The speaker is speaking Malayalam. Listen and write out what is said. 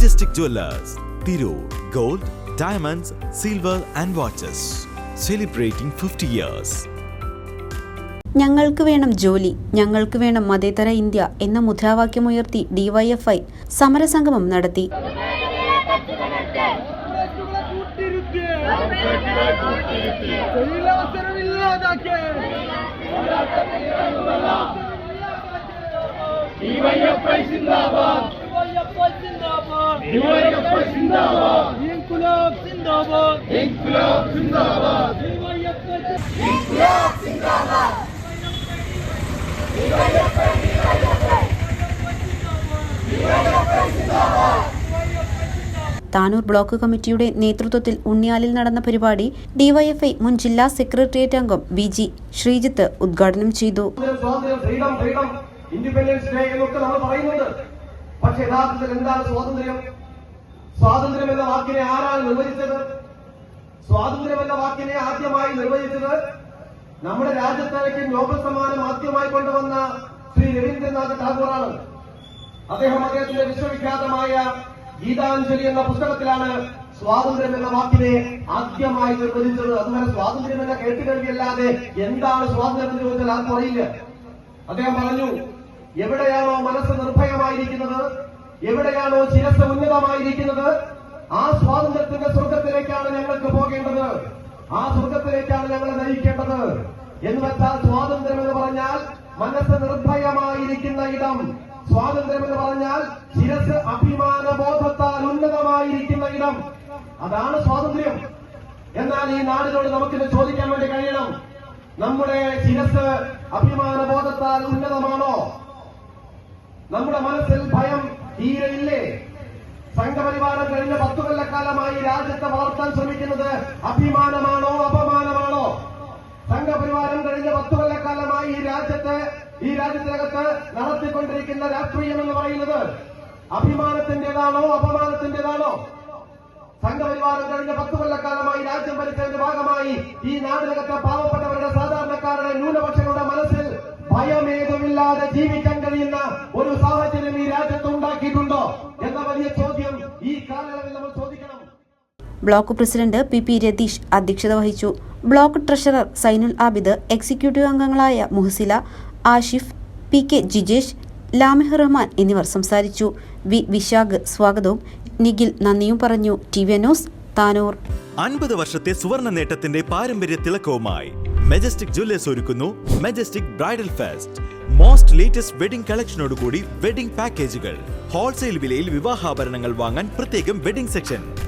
Majestic Jewellers Tirur gold diamonds silver and watches celebrating fifty years ഞങ്ങൾക്ക് വേണം ജോലി ഞങ്ങൾക്ക് വേണം മതേതര ഇന്ത്യ എന്ന മുദ്രാവാക്യമുയർത്തി ഡിവൈഎഫ്ഐ സമരസംഗമം നടത്തി. ഡിവൈഎഫ്ഐ സിന്ദാബാദ് ഇൻകുലാബ് സിന്ദാബാദ് താനൂർ ബ്ലോക്ക് കമ്മിറ്റിയുടെ നേതൃത്വത്തിൽ ഉണ്ണിയാലിൽ നടന്ന പരിപാടി ഡിവൈഎഫ്ഐ മുൻ ജില്ലാ സെക്രട്ടേറിയറ്റ് അംഗം ബി ജി ശ്രീജിത്ത് ഉദ്ഘാടനം ചെയ്തു. ഇൻഡിപെൻഡൻസ് ഡേ എന്നൊക്കെ നമ്മൾ എന്താണ് സ്വാതന്ത്ര്യം? സ്വാതന്ത്ര്യം എന്ന വാക്കിനെ ആരാണ് നിർവചിച്ചത്? സ്വാതന്ത്ര്യം എന്ന വാക്കിനെ ആദ്യമായി നിർവചിച്ചത് നമ്മുടെ രാജ്യത്തേക്ക് നോബൽ സമ്മാനം ആദ്യമായി കൊണ്ടുവന്ന ശ്രീ രവീന്ദ്രനാഥ് ടാഗോറാണ്. അദ്ദേഹം അദ്ദേഹത്തിന്റെ വിശ്വവിഖ്യാതമായ ഗീതാഞ്ജലി എന്ന പുസ്തകത്തിലാണ് സ്വാതന്ത്ര്യം എന്ന വാക്കിനെ ആദ്യമായി നിർവചിച്ചത്. അതുവരെ സ്വാതന്ത്ര്യം എന്ന കേട്ടുകേൾവിയല്ലാതെ എന്താണ് സ്വാതന്ത്ര്യം എന്ന് ചോദിച്ചാൽ ആർക്കും അറിയില്ല. അദ്ദേഹം പറഞ്ഞു എവിടെയാണോ മനസ്സ് നിർഭയമായിരിക്കുന്നത്? എവിടെയാണോ ശിരസ് ഉന്നതമായിരിക്കുന്നത്? ആ സ്വാതന്ത്ര്യത്തിന്റെ സ്വർഗത്തിലേക്കാണ് ഞങ്ങൾക്ക് പോകേണ്ടത്. ആ സ്വർഗത്തിലേക്കാണ് ഞങ്ങൾ നയിക്കേണ്ടത്. എന്ന് വെച്ചാൽ സ്വാതന്ത്ര്യം എന്ന് പറഞ്ഞാൽ മനസ്സ് നിർഭയമായിരിക്കുന്ന ഇടം. സ്വാതന്ത്ര്യം എന്ന് പറഞ്ഞാൽ ശിരസ് അഭിമാന ബോധത്താൽ ഉന്നതമായിരിക്കുന്ന ഇടം. അതാണ് സ്വാതന്ത്ര്യം. എന്നാൽ ഈ നാടിനോട് നമുക്കിത് ചോദിക്കാൻ വേണ്ടി കഴിയണം. നമ്മുടെ ശിരസ് അഭിമാന ബോധത്താൽ ഉന്നതമാണോ? നമ്മുടെ മനസ്സിൽ സംഘപരിവാരം കഴിഞ്ഞ പത്തു കൊല്ലക്കാലമായി രാജ്യത്തെ വളർത്താൻ ശ്രമിക്കുന്നത് അഭിമാനമാണോ അപമാനമാണോ? സംഘപരിവാരം കഴിഞ്ഞ പത്തു കൊല്ലക്കാലമായി ഈ രാജ്യത്തെ ഈ രാജ്യത്തിനകത്ത് നടത്തിക്കൊണ്ടിരിക്കുന്ന രാഷ്ട്രീയം എന്ന് പറയുന്നത് അഭിമാനത്തിന്റേതാണോ അപമാനത്തിന്റേതാണോ സംഘപരിവാരം കഴിഞ്ഞ പത്തു കൊല്ലക്കാലമായി രാജ്യം ഭരിച്ചതിന്റെ ഭാഗമായി ഈ നാടിനകത്തെ പാവപ്പെട്ടവരുടെ സാധാരണക്കാരുടെ ന്യൂനപക്ഷങ്ങളുടെ മനസ്സിൽ ഭയമേതുമില്ലാതെ ജീവിക്കാൻ കഴിയുന്ന ഒരു block president P P Ratheesh അധ്യക്ഷത വഹിച്ചു. Block treasurer Sainul Abid executive അംഗങ്ങളായ മുഹസില ആഷിഫ് പി കെ ജിജേഷ് ലാമിഹ് റഹ്മാൻ എന്നിവർ സംസാരിച്ചു. വി വിശാഖ് സ്വാഗതവും. നിഖിൽ നന്ദിയും പറഞ്ഞു. T V news Tanur. അൻപത് വർഷത്തെ സുവർണ നേട്ടത്തിന്റെ പാരമ്പര്യ തിളക്കവുമായി മെജസ്റ്റിക് ജ്വല്ലേഴ്സ് ഒരുക്കുന്നു Majestic bridal fest. Most latest wedding കളക്ഷനോടുകൂടി wedding പാക്കേജുകൾ. ഹോൾസെയിൽ വിലയിൽ വിവാഹാഭരണങ്ങൾ വാങ്ങാൻ പ്രത്യേകം വെഡിംഗ് സെക്ഷൻ.